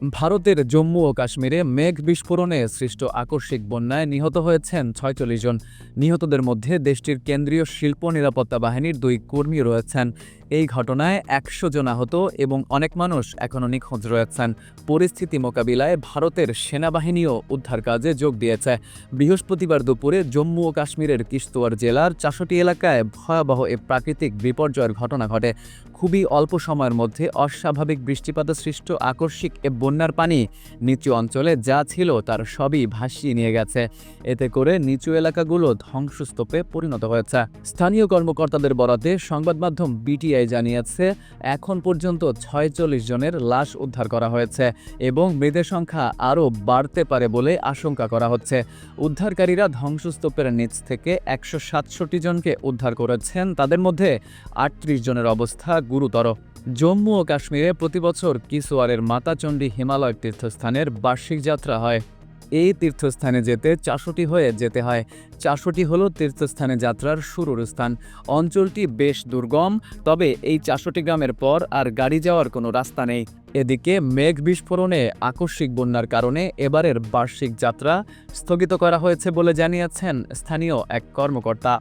ভারতের জম্মু ও কাশ্মীরে মেঘ বিস্ফোরণে সৃষ্ট আকস্মিক বন্যায় নিহত হয়েছেন ছয়চল্লিশ জন। নিহতদের মধ্যে দেশটির কেন্দ্রীয় শিল্প নিরাপত্তা বাহিনীর দুই কর্মী রয়েছেন। এই ঘটনায় একশো জন আহত এবং অনেক মানুষ এখনও নিখোঁজ রয়েছেন। পরিস্থিতি মোকাবিলায় ভারতের সেনাবাহিনীও উদ্ধার কাজে যোগ দিয়েছে। বৃহস্পতিবার দুপুরে জম্মু ও কাশ্মীরের কিস্তোয়ার জেলার চাষটি এলাকায় ভয়াবহ এ প্রাকৃতিক বিপর্যয়ের ঘটনা ঘটে। খুবই অল্প সময়ের মধ্যে অস্বাভাবিক বৃষ্টিপাতে সৃষ্ট আকস্মিক এ বন্যার পানি নিচু অঞ্চলে যা ছিল তার সবই ভাসিয়ে নিয়ে গেছে। এতে করে নিচু এলাকাগুলো ধ্বংসস্তূপে পরিণত হয়েছে। স্থানীয় কর্মকর্তাদের বরাতে সংবাদ মাধ্যম বিটিআই জানিয়েছে, এখন পর্যন্ত ছয়চল্লিশ জনের লাশ উদ্ধার করা হয়েছে এবং মৃতের সংখ্যা আরও বাড়তে পারে বলে আশঙ্কা করা হচ্ছে। উদ্ধারকারীরা ধ্বংসস্তূপের নিচ থেকে একশো সাতষট্টি জনকে উদ্ধার করেছেন। তাদের মধ্যে আটত্রিশ জনের অবস্থা গুরুতর। জম্মু ও কাশ্মীরে প্রতিবছর কিসোয়ারের মাতাচণ্ডী হিমালয় তীর্থস্থানের বার্ষিক যাত্রা হয়। এই তীর্থস্থানে যেতে চাষটি হয়ে যেতে হয়। চাষটি হলো তীর্থস্থানে যাত্রার শুরুর স্থান। অঞ্চলটি বেশ দুর্গম, তবে এই চাষটি গ্রামের পর আর গাড়ি যাওয়ার কোনো রাস্তা নেই। এদিকে মেঘ বিস্ফোরণে আকস্মিক বন্যার কারণে এবারের বার্ষিক যাত্রা স্থগিত করা হয়েছে বলে জানিয়েছেন স্থানীয় এক কর্মকর্তা।